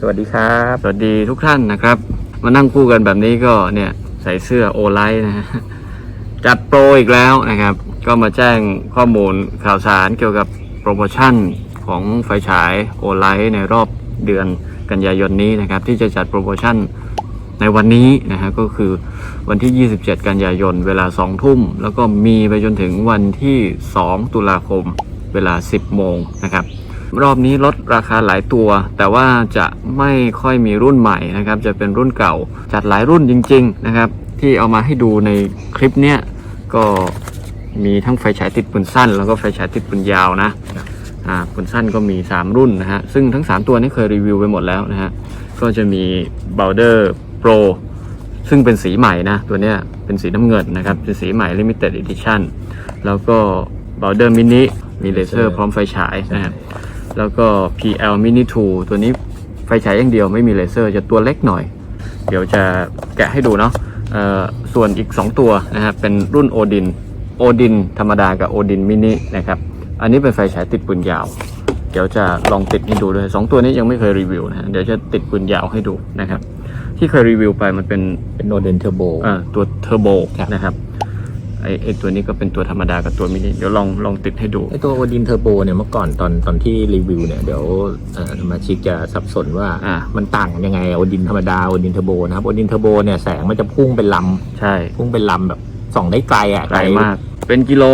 สวัสดีครับ สวัสดีทุกท่านนะครับ มานั่งคู่กันแบบนี้ก็เนี่ยใส่เสื้อโอไลท์นะฮะจัดโปรอีกแล้วนะครับ ก็มาแจ้งข้อมูลข่าวสารเกี่ยวกับโปรโมชั่นของไฟฉายโอไลท์ในรอบเดือนกันยายนนี้นะครับ ที่จะจัดโปรโมชั่นในวันนี้นะฮะก็คือวันที่ 27 กันยายน เวลา 2 ทุ่ม แล้วก็มีไปจนถึงวันที่ 2 ตุลาคม เวลา 10 โมงนะครับ รอบนี้ลดราคาหลายตัว แต่ว่าจะไม่ค่อยมีรุ่นใหม่นะครับ จะเป็นรุ่นเก่า จัดหลายรุ่นจริง ๆ นะครับ ที่เอามาให้ดูในคลิปเนี้ยก็มีทั้งไฟฉายติดปืนสั้น แล้วก็ไฟฉายติดปืนยาวนะอ่าปืนสั้นก็มี 3 รุ่นนะฮะซึ่งทั้ง 3 ตัวนี้เคยรีวิวไปหมดแล้วนะฮะก็จะมี b o w d e r Pro ซึ่งเป็นสีใหม่นะ ตัวเนี้ยเป็นสีน้ำเงินนะครับ เป็นสีใหม่ Limited Edition แล้วก็ b o w d e r Mini มีเลเซอร์พร้อมไฟฉายนะฮะ แล้วก็ PL Mini 2 ตัวนี้ไฟฉายอย่างเดียวไม่มีเลเซอร์จะตัวเล็กหน่อย เดี๋ยวจะแกะให้ดูเนาะเอ่อส่วนอีก 2 ตัวนะฮะเป็นรุ่นโอดินโอดินธรรมดากับโอดินมินินะครับ อันนี้เป็นไฟฉายติดปืนยาว เดี๋ยวจะลองติดให้ดูด้วยสองตัวนี้ยังไม่เคยรีวิวนะฮะเดี๋ยวจะติดปืนยาวให้ดูนะครับ ที่เคยรีวิวไปมันเป็นเป็นโนเดนเทอร์โบอ่าตัวเทอร์โบครับนะครับ ไอไอตัวนี้ก็เป็นตัวธรรมดากับตัวมินิเดี๋ยวลองลองติดให้ดูไอตัวโอดินเทอร์โบเนี่ยเมื่อก่อนตอนตอนที่รีวิวเนี่ยเดี๋ยวเอ่อสมาชิกจะสับสนว่าอ่ามันต่างยังไงโอดินธรรมดาโอดินเทอร์โบนะครับโอดินเทอร์โบเนี่ยแสงมันจะพุ่งเป็นลใช่ำพุ่งเป็นลำแบบส่องได้ไกลอะไกลมาก เป็นกิโล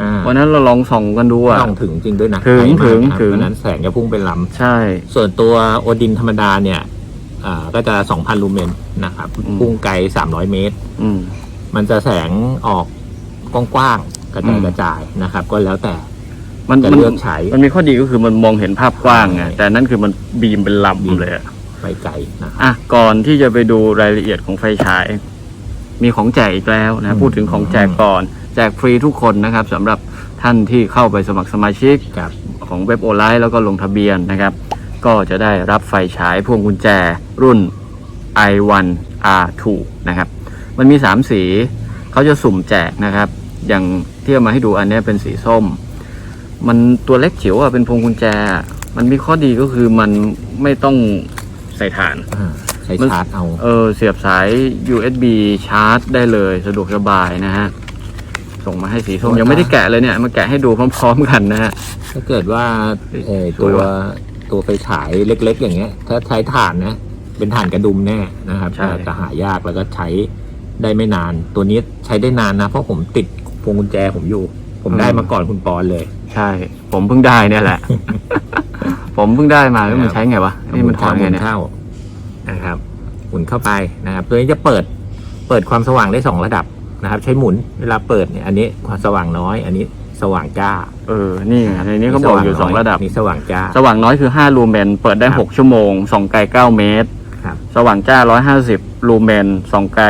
อ่าวันนั้นเราลองส่องกันดูอะต้องถึงจริงด้วยนะถึงไกลมากถึงนะครับถึงเพราะฉะนั้นแสงจะพุ่งเป็นลำใช่ ส่วนตัวโอดินธรรมดาเนี่ยอ่าก็จะ 2,000 ลูเมนนะครับอืมพุ่งไกล 300 เมตรอืมมันจะแสงออก กว้างๆกระจายอืมกระจายนะครับ ก็แล้วแต่มันจะมันเลือกใช้มันมีข้อดีก็คือมันมองเห็นภาพกว้างไงใช่แต่นั่นคือมันบีมเป็นบีมลำเลยอะไปไกลนะครับอะก่อนที่จะไปดูรายละเอียดของไฟฉาย มีของแจกอีกแล้วนะพูดถึงของแจกก่อน แจกฟรีทุกคนนะครับสำหรับท่านที่เข้าไปสมัครสมาชิกครับของเว็บโอไลน์แล้วก็ลงทะเบียนนะครับ ก็จะได้รับไฟฉายพวงกุญแจรุ่น i1 R2 นะครับ มันมี 3 สี เขาจะสุ่มแจกนะครับ อย่างที่เอามาให้ดูอันเนี้ยเป็นสีส้ม มันตัวเล็กจิ๋วอะเป็นพวงกุญแจ มันมีข้อดีก็คือมันไม่ต้องใส่ถ่านอ่าใช้มันชาร์จเอา เออเสียบสาย USB ชาร์จได้เลยสะดวกสบายนะฮะ ส่งมาให้สีส้ม ยังไม่ได้แกะเลยเนี่ย มาแกะให้ดูพร้อมๆกันนะฮะ ถ้าเกิดว่าเอ่อสวยตัวว่ะตัวไฟฉายเล็ก ๆ อย่างเงี้ย ถ้าใช้ถ่านนะเป็นถ่านกระดุมแน่นะครับใช่ จะหายากแล้วก็ใช้ได้ไม่นาน ตัวนี้ใช้ได้นานนะ เพราะผมติด พวงกุญแจผมอยู่ ผมได้มาก่อนคุณปอนเลย ใช่ ผมเพิ่งได้เนี่ยแหละ ผมเพิ่งได้มาแล้วมันใช้ไงวะนี่มันถอนหไงมุนเนี่ยเข้านะครับหมุนเข้าไปนะครับ ตัวนี้จะเปิดเปิดความสว่างได้สองระดับนะครับ ใช้หมุนเวลาเปิดเนี่ยอันนี้ความสว่างน้อย อันนี้สว่างจ้า เออ นี่ไงในนี้เขาบอกอยู่สองระดับนี่สว่างจ้า สว่างน้อยคือ5ลูเมนเปิดได้ครับ6ชั่วโมงส่องไกล9เมตรครับสว่างจ้า150ลูเมนส่องไกล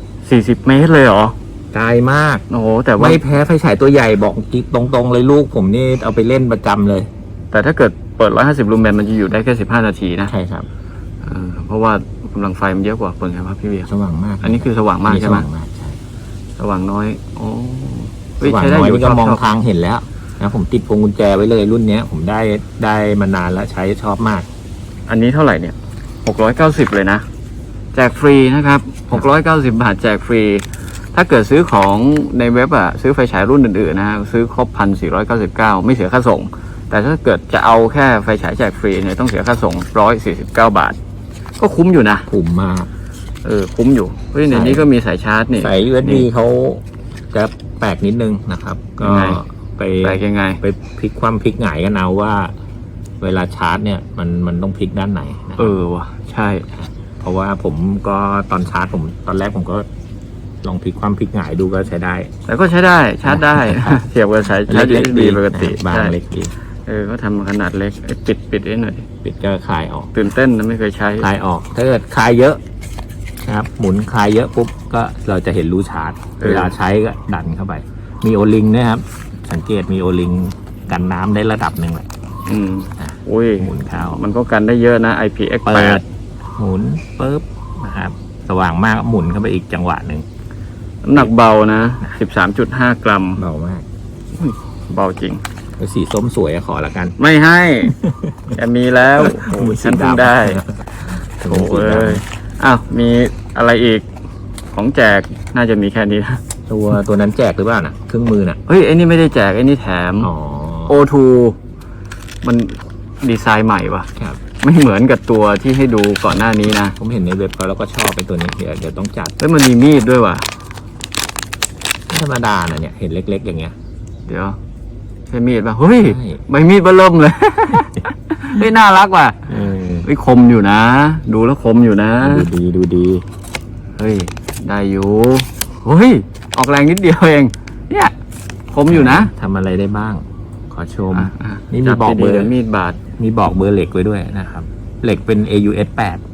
40เมตรเลยเหรอ ไกลมาก โอ้โหแต่ว่าไม่แพ้ไฟฉายตัวใหญ่บอกกิ๊กตรงๆเลยลูกผมนี่เอาไปเล่นประจำเลย แต่ถ้าเกิดเปิด 150 ลูเมนมันจะอยู่ได้แค่ 15 นาทีนะใช่ครับเออเพราะว่ากำลังไฟมันเยอะกว่าเปิดไงครับพี่เบียร์สว่างมากอันนี้คือสว่างมากอันนี้ใช่ไหมสว่างมากใช่สว่างน้อยโอ้สว่างใช้น้ได้อยอยู่นี่ก็ชอบมองชอบทางเห็นแล้วนะผมติดพวงกุญแจไว้เลยรุ่นเนี้ย ผมได้ได้มานานแล้วใช้ชอบมาก อันนี้เท่าไหร่เนี่ย 690 เลยนะ แจกฟรีนะครับ 690 บาทแจกฟรี ถ้าเกิดซื้อของในเว็บอะซื้อไฟฉายรุ่นอื่นๆนะฮะซื้อครบ1,499ไม่เสียค่าส่ง แต่ถ้าเกิดจะเอาแค่ไฟฉายแจกฟรีเนี่ยต้องเสียค่าส่ง149บาท ก็คุ้มอยู่นะผมมากเออคุ้มอยู่เฮ้ยในนี้ก็มีสายชาร์จนี่สาย USB นี่เขาจะแปลกนิดนึงนะครับ ก็ยังไงไปแปลกยังไง ไปพลิกความพลิกหงายกันเอาว่า เวลาชาร์จเนี่ยมันมันต้องพลิกด้านไหนนะครับเออว่ะใช่ เพราะว่าผมก็ตอนชาร์จผมตอนแรกผมก็ ลองพลิกความพลิกหงายดูก็ใช้ได้แต่ก็ใช้ได้ชาร์จได้เทียบกับสายชาร์จ USB ปกติบางใช่เล็กดีเออก็ทำมาขนาดเล็กเอ้ยปิดปิดไว้หน่อยดิปิดก็คลายออก ตื่นเต้นนะไม่เคยใช้ คลายออก ถ้าเกิดคลายเยอะนะครับ หมุนคลายเยอะปุ๊บก็เราจะเห็นรูชาร์จ เออ เวลาใช้ก็ดันเข้าไป มีโอลิงนะครับ สังเกตมีโอลิงกันน้ำได้ระดับหนึ่งแหละอืมอุ้ย หมุนเข้ามันก็กันได้เยอะนะ IPX เปิดหมุนปุ๊บนะครับ สว่างมากหมุนเข้าไปอีกจังหวะหนึ่ง8 น้ำหนักเบานะ13.5กรัม เบามากเบาจริงเออสีส้มสวยอะขอละกัน ไม่ให้จะมีแล้วโอ้ยฉันเพิ่งได้โอ้โอ้โหยอ้าวมีอะไรอีกของแจกน่าจะมีแค่นี้นะตัวตัวนั้นแจกหรือเปล่านะเครื่องมือน่ะเฮ้ยไอ้นี่ไม่ได้แจกไอ้นี่แถมอ๋อ O2 มันดีไซน์ใหม่ปะครับ ไม่เหมือนกับตัวที่ให้ดูก่อนหน้านี้นะ ผมเห็นในเว็บเขาแล้วก็ชอบไปตัวนี้เดี๋ยวเดี๋ยวต้องจัดเฮ้ยมันมีมีดด้วยว่ะ ธรรมดานะเนี่ยเห็นเล็ก ๆ อย่างเงี้ย เดี๋ยวใช่มีดป่ะเฮ้ยใช่ ใบมีดเบอร์เริ่มเลย เฮ้ยน่ารักว่ะเออเฮ้ยคมอยู่นะ ดูแล้วคมอยู่นะ ดูดีดูดีเฮ้ยได้อยู่เฮ้ยออกแรงนิดเดียวเอง เนี่ยคมอยู่นะทำอะไรได้บ้าง ขอชม อะอะนี่มีจับอกเบอร์ ดีๆดี๋ยวมีดบาดมีบอกเบอร์เหล็กไว้ด้วยนะครับ เหล็กเป็น AUS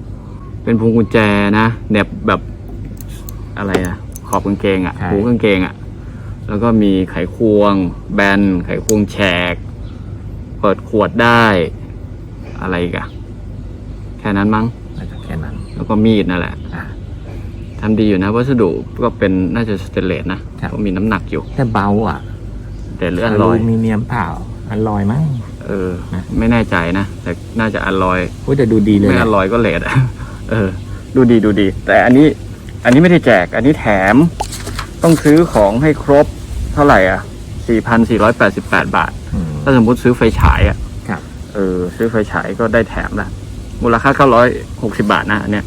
8เป็นพวงกุญแจนะเหน็บแบบอะไรอะ ขอบกางเกงอะใช่ หูกางเกงอะแล้วก็มีไขควง แบน ไขควงแฉก เปิดขวดได้ อะไรอีกอะแค่นั้นมั้ง น่าจะแค่นั้นแล้วก็มีดนั่นแหละอะ ทำดีอยู่นะวัสดุก็เป็นน่าจะสเตนเลสนะครับ ก็มีน้ำหนักอยู่ แต่เบาอะแต่เหลือออลูร่อยมิเนียมเปล่าอลอยมั้ง เออ นะ ไม่แน่ใจนะ แต่น่าจะอร่อย โอ้ยแต่ดูดีเลยไม่นะอร่อยก็เลทอะ เออ ดูดีดูดี แต่อันนี้ อันนี้ไม่ได้แจก อันนี้แถม ต้องซื้อของให้ครบเท่าไหร่อะ4,488 บาท อืม ถ้าสมมติซื้อไฟฉายอะครับ เออ ซื้อไฟฉายก็ได้แถมละ มูลค่า 960 บาทนะอันเนี้ย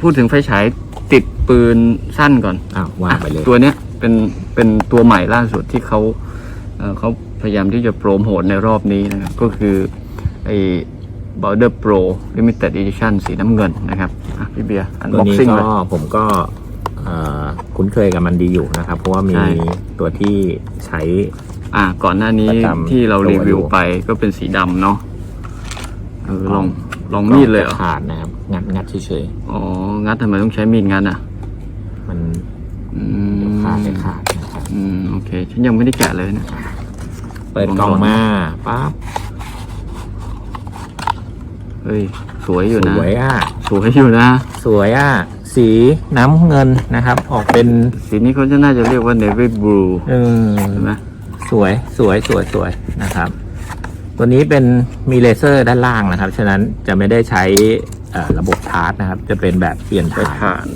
พูดถึงไฟฉายติดปืนสั้นก่อน อ้าวว่าไปเลยอะตัวเนี้ยเป็นเป็นตัวใหม่ล่าสุดที่เขาเอ่อเขาพยายามที่จะโปรโมทในรอบนี้นะครับก็คือไอ้ Border Pro Limited Edition สีน้ำเงินนะครับอะพี่เบียร์อันตัวบ็อกนี้ซิ่งก็เลย ผมก็เอ่อคุ้นเคยกับมันดีอยู่นะครับ เพราะว่ามีใช่ ตัวที่ใช้ อ่าก่อนหน้านี้ประจำที่เราตัวรีวิวอยู่ไปก็เป็นสีดำเนาะเออลองลองมีดเลยเหรอ ขาดนะครับ งัดงัดเฉยอ๋อ งัดทำไมต้องใช้มีดงัดอะ ๆมันอืเดี๋ยวมขาดไปขาดนะครับอืม โอเค ฉันยังไม่ได้แกะเลยนะ เปิดกล่องมาปั๊บ เฮ้ยสวยอยู่สนะวยอะ สวยอยู่นะ สวยอะ สีน้ำเงินนะครับ ออกเป็นสีนี้เขาจะน่าจะเรียกว่า navy blue เออใช่ไหมสวยสวยสวยสวยนะครับ ตัวนี้เป็นมีเลเซอร์ด้านล่างนะครับ ฉะนั้นจะไม่ได้ใช้เอ่อระบบชาร์จนะครับ จะเป็นแบบเปลี่ยนไปถ่าน ผ่าน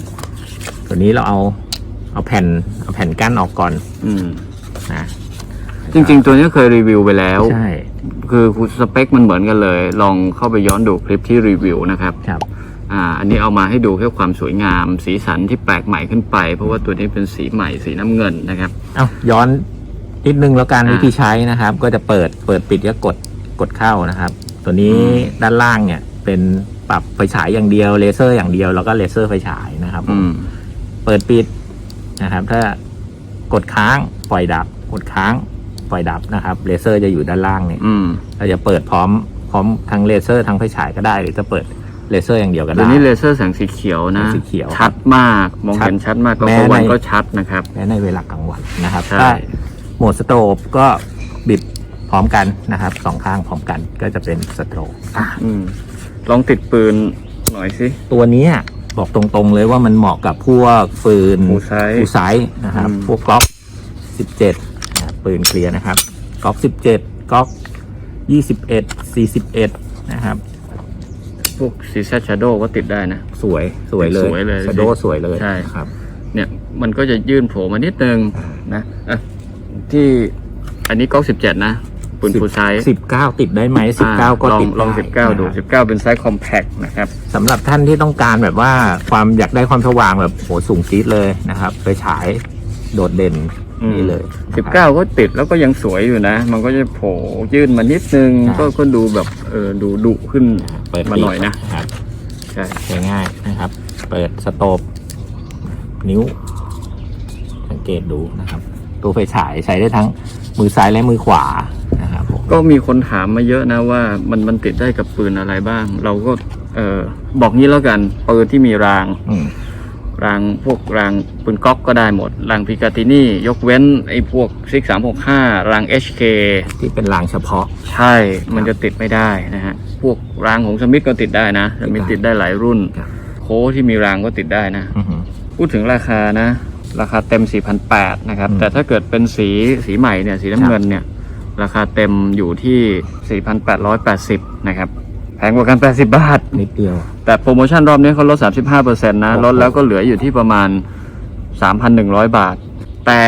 ตัวนี้เราเอาเอาแผ่นเอาแผ่นกั้นออกก่อนอืม นะจริง ๆ ตัวนี้เคยรีวิวไปแล้ว ใช่ คือสเปคมันเหมือนกันเลย ลองเข้าไปย้อนดูคลิปที่รีวิวนะครับครับอ่าอันนี้เอามาให้ดูแค่ความสวยงาม สีสันที่แปลกใหม่ขึ้นไป เพราะว่าตัวนี้เป็นสีใหม่สีน้ำเงินนะครับ เอาย้อนนิดนึงแล้วกันอ่าวิธีใช้นะครับ ก็จะเปิดเปิดปิดก็กดกดเข้านะครับ ตัวนี้อืม ด้านล่างเนี่ย เป็นปรับไฟฉายอย่างเดียวเลเซอร์อย่างเดียวแล้วก็เลเซอร์ไฟฉายนะครับผม อืม เปิดปิดนะครับ ถ้ากดค้างปล่อยดับ กดค้าง ปล่อยดับนะครับเลเซอร์จะอยู่ด้านล่างเนี่ยอืมเราจะเปิดพร้อมพร้อมทั้งเลเซอร์ทั้งไฟฉายก็ได้ หรือจะเปิดเลเซอร์อย่างเดียวก็ตัวได้นี้เลเซอร์แสงสีเขียวนะ แสงสีเขียวชัดมากมองเห็นชัดมากก็แม้กลางวันในก็ชัดนะครับ และในเวลากลางวันนะครับใช่ ถ้าโหมดสโตรบก็บิดพร้อมกันนะครับสองข้างพร้อมกันก็จะเป็นสโตรบอะอืมลองติดปืนหน่อยสิ ตัวเนี้ยบอกตรงๆเลยว่ามันเหมาะกับพวกปืนฟูไซส์ฟูไซส์นะครับ อืม พวกก๊อกสิบเจ็ด ปืนเคลียร์นะครับก๊อกสิบเจ็ดก๊อกยี่สิบเอ็ดสี่สิบเอ็ดนะครับ พวกซีซั s ช a โดก็ติดได้นะ สวยสวยเลยสวยเลยสโดสวยเลยใช่ ครับ เนี่ยมันก็จะยื่นโผล่มานิดนึงนะอะที่อันนี้ก๊อกสิบเจ็ดนะปืนฟูไซส์สิบเก้าติดได้ไหมสิบเก้าก็ลองติดลองไสิบเก้าดูนะครับสิบเก้าเป็นไซส์คอมแพคนะครับสำหรับท่านที่ต้องการแบบว่าความอยากได้ความสว่างแบบโหสูงจี๊ดเลยนะครับ ไปฉายโดดเด่นอืม นี่เลยสิบเก้าก็ติดแล้วก็ยังสวยอยู่นะ มันก็จะโผล่ยื่นมานิดนึง ก็ก็ดูแบบเออดูดุขึ้นเปิดมาหน่อยนะครับใช่ใช้ง่ายนะครับ เปิดสโตบนิ้ว สังเกตดูนะครับ ตัวไฟฉายใช้ได้ทั้งมือซ้ายและมือขวานะครับผมก็มีคนถามมาเยอะนะว่ามันมันติดได้กับปืนอะไรบ้าง เราก็เออบอกงี้แล้วกันปืนที่มีรางอืม รางพวกรางปืนก๊อกก็ได้หมด รางพิกาตินี่ยกเว้นไอ้พวกซิกสามหกห้าราง HK ที่เป็นรางเฉพาะ ใช่ มันจะติดไม่ได้นะฮะ พวกรางของสมิธก็ติดได้นะสมิธติดได้หลายรุ่น ครับ โค้ที่มีรางก็ติดได้นะ อือหือ พูดถึงราคานะ ราคาเต็ม 4,800นะครับ อืมแต่ถ้าเกิดเป็นสีสีใหม่เนี่ยสีน้ำเงินเนี่ย ราคาเต็มอยู่ที่ 4,880 นะครับ แพงกว่ากัน 80 บาท นิดเดียว แต่โปรโมชั่นรอบนี้เขาลด 35%นะโอ้โหลดแล้วก็เหลืออยู่ที่ประมาณ 3,100 บาท แต่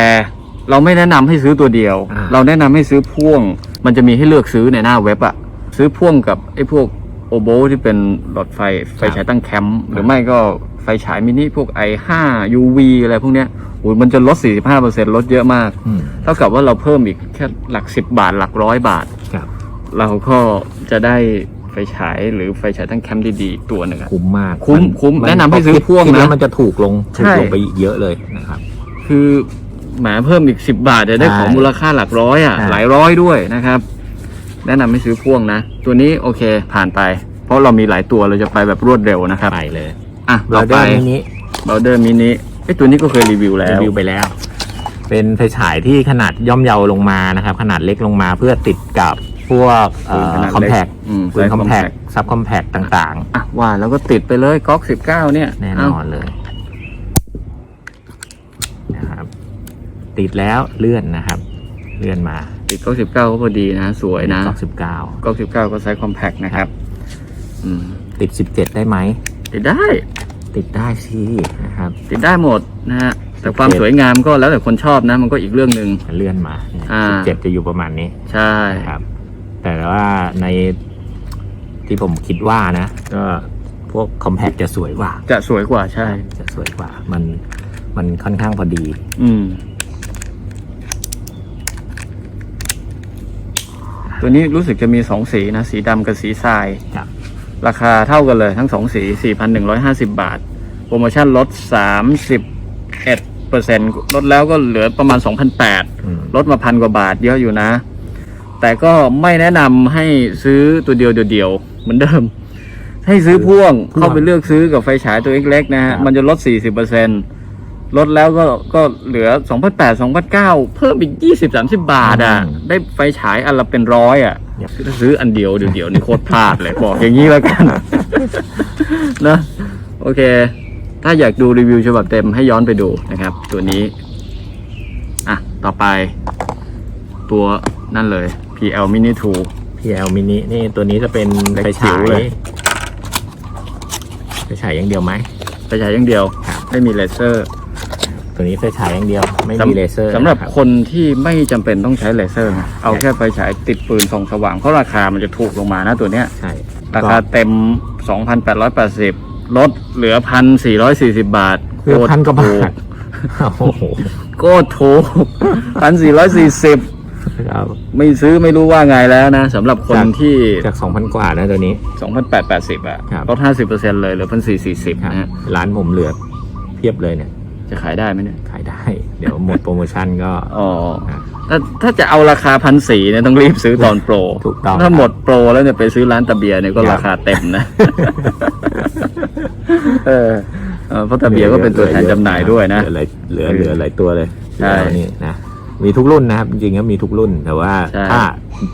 เราไม่แนะนำให้ซื้อตัวเดียวเราแนะนำให้ซื้อพ่วง มันจะมีให้เลือกซื้อในหน้าเว็บอะซื้อพ่วงกับไอ้พวกโอโบที่เป็นหลอดไฟไฟฉายตั้งแคมป์หรือไม่ก็ไฟฉายมินิพวก i5 UV อะไรพวกเนี้ยโอ้ยมันจะลด 45%ลดเยอะมาก อืมเท่ากับว่าเราเพิ่มอีกแค่หลัก 10 บาทหลักร้อยบาท ครับ เราก็จะได้ ไฟฉายหรือไฟฉายตั้งแคมป์ดีๆอีกตัวหนึ่งอะ คุ้มมากคุ้มนคุ้มมัแนะนำให้ซื้อพ่วงนะคิดแล้วมันจะถูกลงใช่ถูกลงไปอีกเยอะเลยนะครับ คือแหมเพิ่มอีก10บาทจะได้ใช่ของมูลค่าหลักร้อยอะ ใช่ หลายร้อยด้วยนะครับ แนะนำให้ซื้อพ่วงนะ ตัวนี้โอเคผ่านไป เพราะเรามีหลายตัวเราจะไปแบบรวดเร็วนะครับ ไปเลยอะเราต่อได้ไปมินิเบลเดอร์มินิไอยตัวนี้ก็เคยรีวิวแล้รีว วิวไปแล้ว เป็นไฟฉายที่ขนาดย่อมเยาลงมานะครับ ขนาดเล็กลงมาเพื่อติดกับ พวกปืนขนาดคอมเล็กแพคอืมปืนไซส์คอมแพค compact ซับคอมแพคต่างอะว่าแล้วก็ติดไปเลยก๊อก19เนี่ยๆแน่นเาอนเลยนะครับ ติดแล้วเลื่อนนะครับ เลื่อนมา ติดก๊อก19ก็พอดีนะ สวยนะก๊อกสิบเก้าก๊อก19ก็ไซส์คอมแพคนะครับอืมติดสิบเจ็ดได้ไหมติดได้ ติดได้สินะครับ ติดได้หมดนะฮะแต่ความโอเคสวยงามก็แล้วแต่คนชอบนะ มันก็อีกเรื่องหนึ่งเลื่อนมาอ่าสิบเจ็ดจะอยู่ประมาณนี้ ใช่นะครับ แต่ว่าในที่ผมคิดว่านะก็พวกคอมแพคจะสวยกว่า จะสวยกว่าใช่ จะสวยกว่า มันมันค่อนข้างพอดี อืม ตัวนี้รู้สึกจะมีสองสีนะ สีดำกับสีทราย ครับ ราคาเท่ากันเลยทั้งสองสี 4,150 บาท โปรโมชั่นลด 31เปอร์เซ็นลดแล้วก็เหลือประมาณ 2,800 อืม ลดมาพันกว่าบาทเยอะอยู่นะ แต่ก็ไม่แนะนำให้ซื้อตัวเดียวเดียวๆเหมือนเดิม ให้ซื้อพ่วงพ่วงเข้าไปเลือกซื้อกับไฟฉายตัวเล็กๆนะฮะ ครับ มันจะลด 40%ลดแล้วก็ก็เหลือ 2,800 2,900 เพิ่มอีก 20-30 บาทอะ ได้ไฟฉายอันละเป็นร้อยอะเนี่ยถ้าซื้ออันเดียวเดียวๆนี่โคตรพลาดเลยบอกอย่างนี้แล้วกัน นะโอเค ถ้าอยากดูรีวิวฉบับเต็มให้ย้อนไปดูนะครับ ตัวนี้ อะ ต่อไป ตัวนั่นเลย PL Mini 2 PL mini นี่ตัวนี้จะเป็นเล็กไฟจิ๋ฉาวยเลยไฟฉายอย่างเดียวไหมไฟฉายอย่างเดียวครับไม่มีเลเซอร์ ตัวนี้ไฟฉายอย่างเดียว ไม่สำมีเลเซอร์สำหรับนะคนที่ไม่จำเป็นต้องใช้เลเซอร์นะเอาแค่ไฟฉายติดปืนส่องสว่าง เพราะราคามันจะถูกลงมานะตัวเนี้ยใช่ราคาเต็ม 2,880 ลดเหลือ 1,440 บาทเพื่อพันกว่าบาถูทโอ้โหโคตรถูก1,440 ครับ ไม่ซื้อไม่รู้ว่าไงแล้วนะสำหรับคนจาก ที่ จากสองพันกว่านะตัวนี้ 2,880อะครับ ลด50%เลยเหลือ1,440ครับนะฮะร้านผมเหลือเพียบเลยเนี่ย จะขายได้ไหมเนี่ย ขายได้ เดี๋ยวหมดโปรโมชั่นก็ อ๋อครับถ้าถ้าจะเอาราคาพันสี่เนี่ยต้องรีบซื้อตอนโปรถูกต้องถ้าหมดโปรแล้วเนี่ยไปซื้อร้านตะเบียร์เนี่ยก็ครับราคาเต็มนะ เออเออเพราะตะเบียร์ก็เป็นตัวแทนจำหน่ายด้วยนะ เหลือเหลือเหลือหลายตัวเลยใช่เหลือนี่นะ มีทุกรุ่นนะครับ จริงๆก็มีทุกรุ่น แต่ว่าใช่ถ้า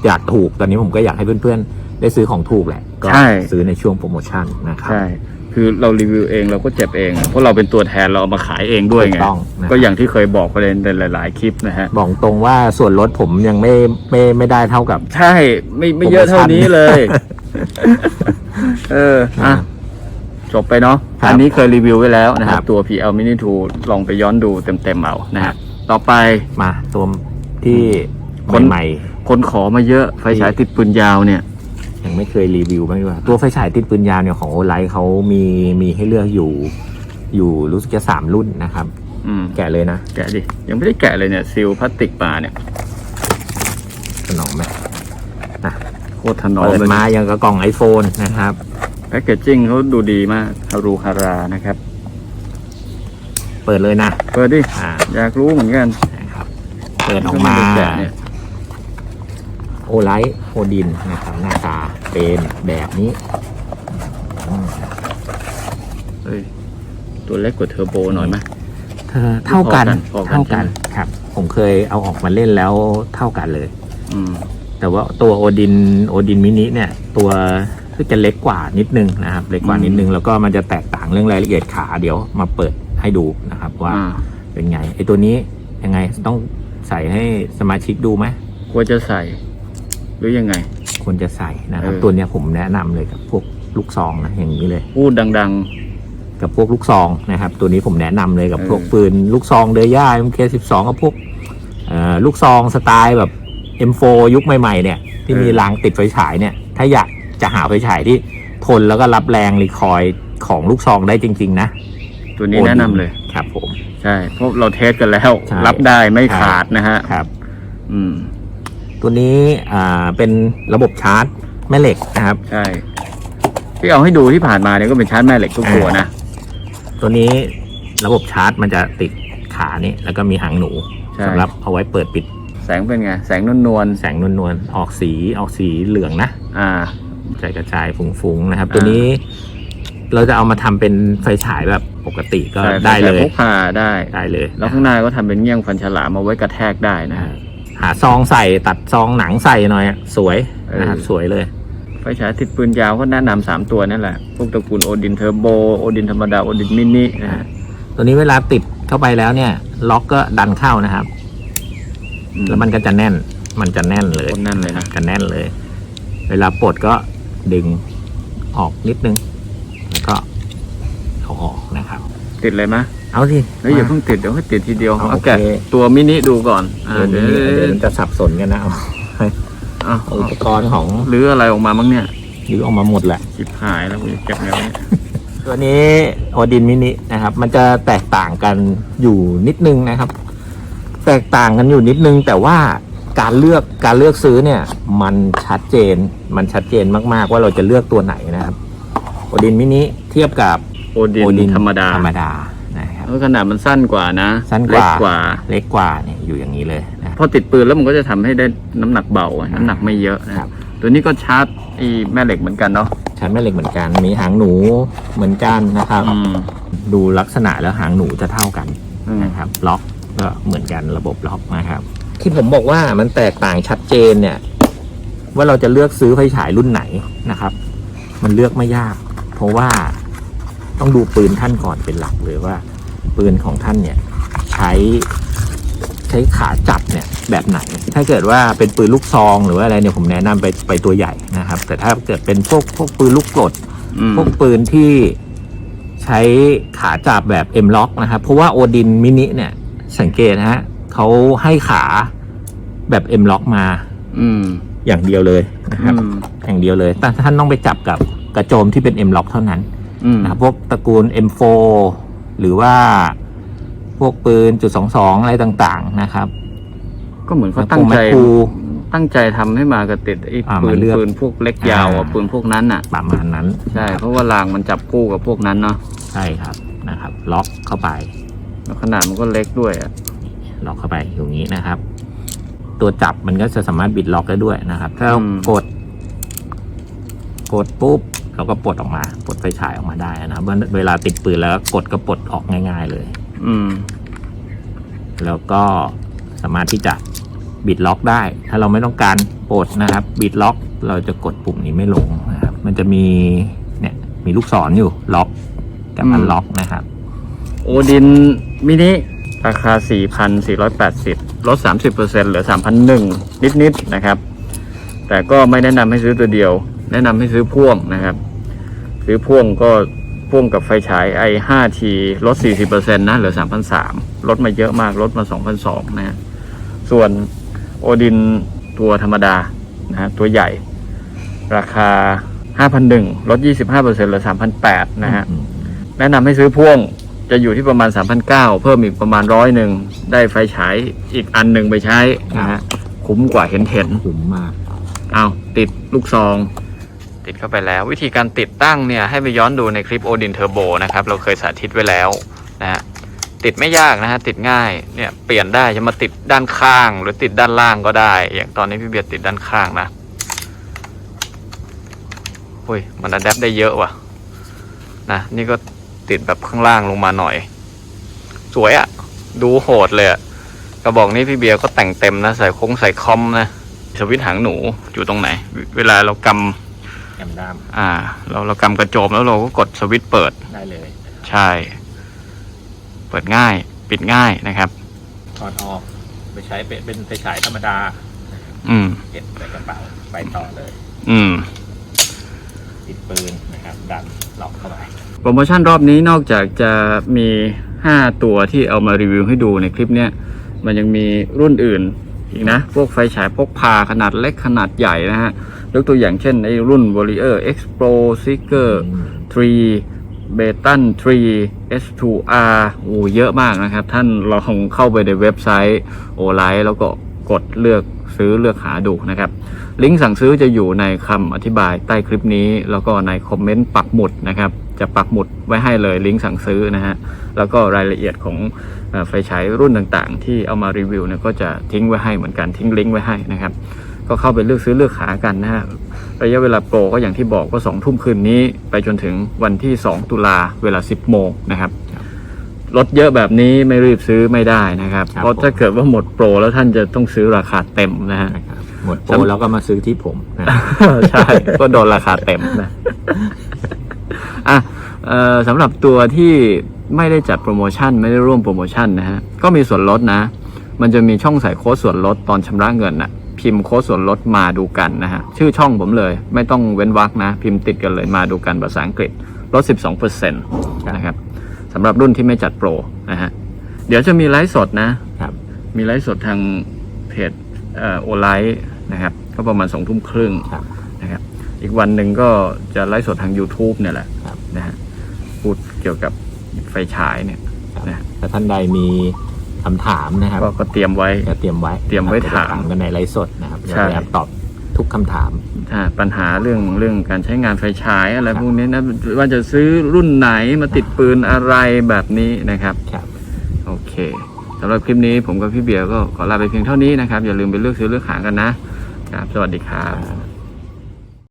อยากถูกตอนนี้ผมก็อยากให้เพื่อนๆ ได้ซื้อของถูกแหละ ก็ใช่ ซื้อในช่วงโปรโมชั่นนะครับใช่ คือเรารีวิวเองเราก็เจ็บเอง เพราะเราเป็นตัวแทนเราเอามาขายเองด้วยไง ถูกต้องนะครับก็อย่างที่เคยบอกไปในหลาย ๆ คลิปนะฮะ บอกตรงว่าส่วนลดผมยังไม่ไม่ไม่ได้เท่ากับ ใช่ไม่ไม่เยอะเท่านี้เลย เอออะจบไปเนาะครับอันนี้เคยรีวิวไว้แล้วนะคครัรับบตัว PL Mini 2 ลองไปย้อนดูเต็ม ๆ เอานะครัฮะบ ต่อไปมาตัวที่คนใหม่คนขอมาเยอะไฟฉายติดปืนยาวเนี่ยๆยังไม่เคยรีวิวบ้างดีกว่าตัวไฟฉายติดปืนยาวเนี่ยของโอไลท์เขามีมีให้เลือกอยู่ อยู่รู้สึกจะสามรุ่นนะครับอืมแกะเลยนะ แกะดิ ยังไม่ได้แกะเลยเนี่ยซิลพลาสติกมาเนี่ยสนองไหมโคตรถนอมเปิดเลยมายังกับกล่อง iPhone นะครับแพคเกจจิ้งเขาดูดีมากฮารูฮารานะครับ เปิดเลยนะ เปิดดิ อ่า อยากรู้เหมือนกัน นะครับ เปิดออกมาไได้แกะเนี่ยโอไลท์โอดินนะครับ หน้าตาเป็นแบบนี้อืมเฮ้ย ตัวเล็กกว่าเทอร์โบหน่อยไหม เธอเท่ากัน พอกันเท่ากันใช่ไหมครับ ผมเคยเอาออกมาเล่นแล้วเท่ากันเลย อืม แต่ว่าตัวโอดินโอดินมินิเนี่ย ตัวก็จะเล็กกว่านิดนึงนะครับ เล็กกว่าอืมนิดนึง แล้วก็มันจะแตกต่างเรื่องรายละเอียดขาเดี๋ยวมาเปิด ให้ดูนะครับว่าอ่าเป็นไงไอตัวนี้ยังไงต้องใส่ให้สมาชิกดูไหมควรจะใส่ หรือยังไง ควรจะใส่นะครับ เออ ตัวเนี้ยผมแนะนำเลยกับพวกลูกซองนะอย่างนี้เลย พูดดัง กับพวกลูกซองนะครับ ตัวนี้ผมแนะนำเลยกับเออ พวกปืนลูกซองเดย่า MK12 กับพวกเอ่อลูกซองสไตล์แบบ M4 ยุคใหม่ ๆ เนี่ย ที่มีรางติดไฟฉายเนี่ย ถ้าอยากจะหาไฟฉายที่ทนแล้วก็รับแรงรีคอยล์ของลูกซองได้จริง ๆ นะๆ ตัวนี้แนะนำเลย ครับผม ใช่เพราะเราเทสกันแล้ว ใช่รับได้ไม่ขาดนะฮะครับ อืม ตัวนี้อ่าเป็นระบบชาร์จแม่เหล็กนะครับ ใช่ที่เอาให้ดูที่ผ่านมาเนี่ยก็เป็นชาร์จแม่เหล็กทุกตัวนะตัวนี้ระบบชาร์จมันจะติดขานี่แล้วก็มีหางหนูใช่สำหรับเอาไว้เปิดปิดแสงเป็นไง แสงนวลแสงนวลๆออกสีออกสีเหลืองนะๆอ่า กระจายกระจายฟุ้งๆนะครับอ่าตัวนี้ เราจะเอามาทำเป็นไฟฉายแบบปกติก็ใช่ได้เลยพกพาได้ได้เลย แล้วข้างหน้าก็ทำเป็นเงี้ยงฟันฉลามเอาไว้กระแทกได้นะอ่าหาซองใส่ตัดซองหนังใส่หน่อยอะสวยนะครับเออสวยเลย ไฟฉายติดปืนยาวก็แนะนำสามตัวนั่นแหละ พวกตระกูลโอดินเทอร์โบโอดินธรรมดาโอดินมินินะฮะตัวนี้เวลาติดเข้าไปแล้วเนี่ย ล็อกก็ดันเข้านะครับอืมแล้วมันก็จะแน่น มันจะแน่นเลยโคตรแน่นเลยนะจะแน่นเลย เวลาปลดก็ดึงออกนิดนึง แล้วก็เอาออกนะครับ ติดเลยมะเอาสิเฮ้ยอย่ามาเพิ่งติดเดี๋ยวให้ติดทีเดียวเอาเอาโอเคแกะตัวมินิดูก่อนอ่าเดี๋ยวเดี๋ยวนี้เดี๋ยวมันจะสับสนกันนะเอาเอาเอาอุปกรณ์ของหรืออะไรออกมามั้งเนี่ยหรือออกมาหมดแหละจิบหายแล้วกูจะเก็บไงวะเนี่ยตัวนี้โอดินมินินะครับ มันจะแตกต่างกันอยู่นิดนึงนะครับ แตกต่างกันอยู่นิดนึง แต่ว่าการเลือกการเลือกซื้อเนี่ย มันชัดเจนมันชัดเจนมาก ๆ ว่าเราจะเลือกตัวไหนนะครับโอดินมินิเทียบกับโอ ดินธรรมดาธรรมดานะครับแล้วขนาดมันสั้นกว่านะสั้นกเล็ว่ากกว่าเล็กกว่าเนี่ยอยู่อย่างนี้เลยนะพอติดปืนแล้วมันก็จะทำให้ได้น้ำหนักเบาอะน้ำหนักไม่เยอะนะครับตัวนี้ก็ชาร์จไอ้แม่เหล็กเหมือนกันเนาะชั้นแม่เหล็กเหมือนกัน มีหางหนูเหมือนกันนะครับอืมดูลักษณะแล้วหางหนูจะเท่ากันอืมนะครับล็อกก็เหมือนกันระบบล็อกนะครับ ที่ผมบอกว่ามันแตกต่างชัดเจนเนี่ย ว่าเราจะเลือกซื้อไฟฉายรุ่นไหนนะครับ มันเลือกไม่ยาก เพราะว่า ต้องดูปืนท่านก่อนเป็นหลักเลยว่า ปืนของท่านเนี่ยใช้ใช้ขาจับเนี่ยแบบไหน ถ้าเกิดว่าเป็นปืนลูกซองหรือว่าอะไรเนี่ยผมแนะนำไปไปตัวใหญ่นะครับ แต่ถ้าเกิดเป็นพวกพวกปืนลูกกรดอืมพวกปืนที่ใช้ขาจับแบบ M lock นะครับ เพราะว่าโอดินมินิเนี่ยสังเกตนะฮะเขาให้ขาแบบ M lock มา อืม อย่างเดียวเลยนะครับอืมอย่างเดียวเลยแต่ท่านต้องไปจับกับกระโจมที่เป็น M lock เท่านั้น อืม นะครับพวกตระกูล M4 หรือว่าพวกปืนจุดสองสองอะไรต่างๆนะครับก็เหมือนเขาตั้งใจ แมคคูตั้งใจทำให้มากระติดไอ้อ่าปืนมาเลือกปืนพวกเล็กยาวอะอ่าปืนพวกนั้นอะ ประมาณนั้นใช่ เพราะว่ารางมันจับคู่กับพวกนั้นเนาะใช่ครับนะครับ ล็อกเข้าไป แล้วขนาดมันก็เล็กด้วยอะล็อกเข้าไปอย่างนี้นะครับ ตัวจับมันก็จะสามารถบิดล็อกได้ด้วยนะครับ ถ้าเราอืมกด กดปุ๊บ เราก็ปลดออกมาปลดไฟฉายออกมาได้นะครับเวลาเวลาติดปืนแล้วกดก็ปลดออกง่าย ๆ เลย อืม แล้วก็สามารถที่จะบิดล็อกได้ ถ้าเราไม่ต้องการปลดนะครับ บิดล็อกเราจะกดปุ่มนี้ไม่ลงนะครับ มันจะมีเนี่ย มีลูกศรอยู่ล็อกกับอันล็อกนะครับ โอดินมินิราคา 4,480 ลด 30%เหลือ 3,001 นิดๆนะครับ แต่ก็ไม่แนะนำให้ซื้อตัวเดียว แนะนำให้ซื้อพ่วงนะครับ ซื้อพ่วงก็พ่วงกับไฟฉาย i 5 t ลด 40%นะเหลือ3,003ลดมาเยอะมากลดมา2,002นะฮะส่วนโอดินตัวธรรมดานะฮะตัวใหญ่ ราคา 5,001ลด 25%เหลือ3,008นะฮะแนะนำให้ซื้อพ่วงจะอยู่ที่ประมาณ 3,900 เพิ่มอีกประมาณร้อยหนึ่ง ได้ไฟฉายอีกอันหนึ่งไปใช้นะฮะคุ้มกว่าเห็นเห็นคุ้มมากๆเอาติดลูกซอง ติดเข้าไปแล้ว วิธีการติดตั้งเนี่ยให้ไปย้อนดูในคลิป Odin Turbo นะครับเราเคยสาธิตไว้แล้วนะฮะติดไม่ยากนะฮะติดง่ายเนี่ยเปลี่ยนได้จะมาติดด้านข้าง หรือติดด้านล่างก็ได้ อย่างตอนนี้พี่เบียร์ติดด้านข้างนะอุ้ยมันอัดแอปได้เยอะว่ะนะนี่ก็ติดแบบข้างล่างลงมาหน่อย สวยอะดูโหดเลยกระบอกนี้พี่เบียร์ก็แต่งเต็มนะใส่โค้งใส่คอมนะสวิตหางหนูอยู่ตรงไหน เวลาเรากแอมด้ามำอ่า เราเรากำกระโจมแล้วเราก็กดสวิตช์เปิดได้เลย ใช่ เปิดง่าย ปิดง่ายนะครับถอดออกไปใช้เป็นเป็นไฟฉายธรรมดา อืมเก็บใส่กระเป๋าไปต่อเลย อืมปิดปืนนะครับ ดันล็อกเข้าไปโปรโมชั่นรอบนี้นอกจากจะมี 5 ตัวที่เอามารีวิวให้ดูในคลิปเนี้ยมันยังมีรุ่นอื่นอีกนะ พวกไฟฉายพกพาขนาดเล็กขนาดใหญ่นะฮะ ยกตัวอย่างเช่นไอ้รุ่น Warrior X Pro Seeker 3 b e t a n 3 S2R โอ้เยอะมากนะครับ ท่านลองเข้าไปในเว็บไซต์โอไลท์แล้วก็กดเลือกซื้อเลือกหาดูนะครับ ลิงก์สั่งซื้อจะอยู่ในคำอธิบายใต้คลิปนี้ แล้วก็ในคอมเมนต์ปักหมุดนะครับ จะปักหมุดไว้ให้เลยลิงก์สั่งซื้อนะฮะ แล้วก็รายละเอียดของไฟฉายรุ่นต่างๆ ที่เอามารีวิวเนี่ยก็จะทิ้งไว้ให้เหมือนกันทิ้งลิงก์ไว้ให้นะครับ ก็เข้าไปเลือกซื้อเลือกหากันนะฮะระยะเวลาโปรก็อย่างที่บอกก็สองทุ่มคืนนี้ ไปจนถึงวันที่ 2 ตุลาเวลา 10 โมงนะครับครับลดเยอะแบบนี้ไม่รีบซื้อไม่ได้นะครับครับ เพราะถ้าเกิดว่าหมดโปรแล้วท่านจะต้องซื้อราคาเต็มนะฮะนะครับหมดโปรแล้วก็มาซื้อที่ผมนะใช่ก็โดนราคาเต็มนะอะเอ่อสำหรับตัวที่ไม่ได้จัดโปรโมชั่นไม่ได้ร่วมโปรโมชั่นนะฮะก็มีส่วนลดนะ มันจะมีช่องใส่โค้ดส่วนลดตอนชำระเงินน่ะ พิมพ์โค้ดส่วนลดมาดูกันนะฮะ ชื่อช่องผมเลย ไม่ต้องเว้นวรรคนะ พิมพ์ติดกันเลยมาดูกันภาษาอังกฤษลด 12%นะครับสำหรับรุ่นที่ไม่จัดโปรนะฮะ เดี๋ยวจะมีไลฟ์สดนะครับมีไลฟ์สดทางเพจเอ่อโอไลท์นะครับ ก็ประมาณสองทุ่มครึ่งครับนะครับ อีกวันหนึ่งก็จะไลฟ์สดทาง YouTube เนี่ยแหละครับนะฮะ พูดเกี่ยวกับไฟฉายเนี่ยครับนะถ้าท่านใดมี คำถามนะครับก็ก็เตรียมไว้ ก็เตรียมไว้เตรียมไว้นะครับถามกันในไลฟ์สดนะครับใช่เราพยายามตอบทุกคำถามถ้าปัญหาเรื่องเรื่องการใช้งานไฟฉายอะไรครับพวกนี้นะว่าจะซื้อรุ่นไหนมาติดปืนอะไรแบบนี้นะครับครับโอเคสำหรับคลิปนี้ผมกับพี่เบียร์ก็ขอลาไปเพียงเท่านี้นะครับ อย่าลืมไปเลือกซื้อเลือกหากันนะครับ สวัสดีครับครับ